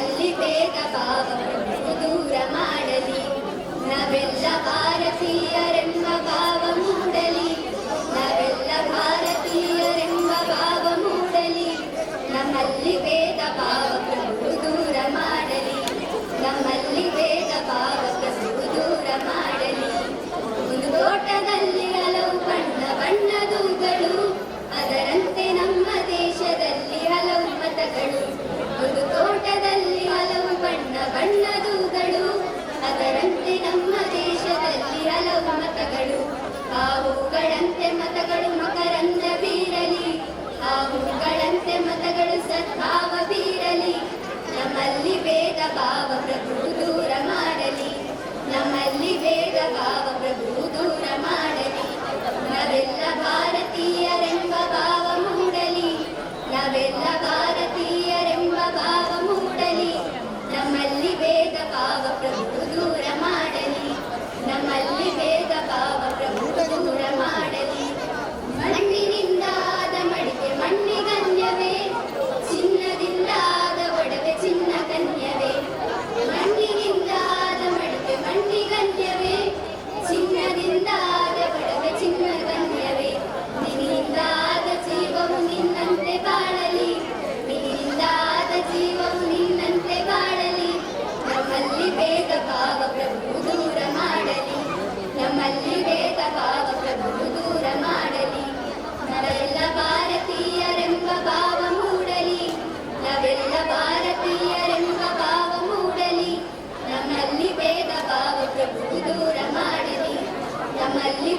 ನಲ್ಲಿ ಬೇಗ ಭಾವವನ್ನು ದೂರ ಮಾಡಲಿ ನಾವೆಲ್ಲ ಭಾರತೀಯರೆಂದು Gracias.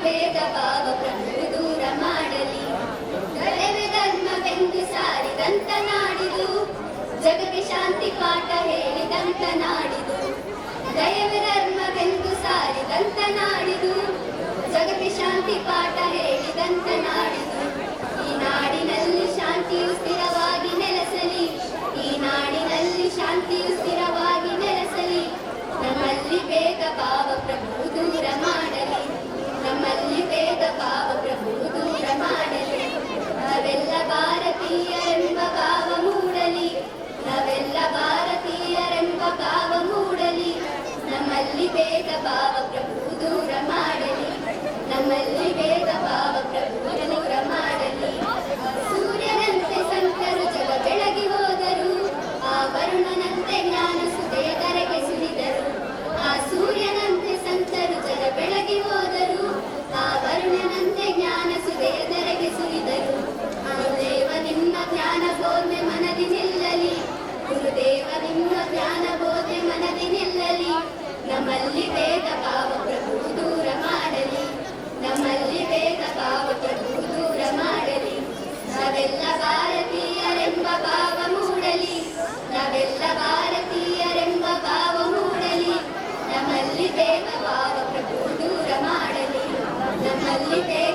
ಭೇದ ಭಾವ ಪ್ರಭು ದೂರ ಮಾಡಲಿ. ಕಲೆವೆ ಧರ್ಮವೆಂದು ಸಾರಿದಂತ ನಾಡಿದು. ಜಗಕ್ಕೆ ಶಾಂತಿ ಪಾಠ ಹೇಳಿದಂತ ನಾಡಿದು. ದಯವೆ ಧರ್ಮವೆಂದು ಸಾರಿದಂತ ನಾಡಿದು. ಜಗಕ್ಕೆ ಶಾಂತಿ ಪಾಠ ಹೇಳಿದಂತ ನಾಡಿದು. ಈ ನಾಡಿನಲ್ಲಿ ಶಾಂತಿಯು ಸ್ಥಿರವಾಗಿ ನೆಲೆಸಲಿ. ಈ ನಾಡಿನಲ್ಲಿ ಶಾಂತಿಯು ಸೂರ್ಯನಂತೆ ಸಂತರು ಜಗ ಬೆಳಗಿ ಹೋದರು ಆ ವರುಣನಂತೆ Thank you.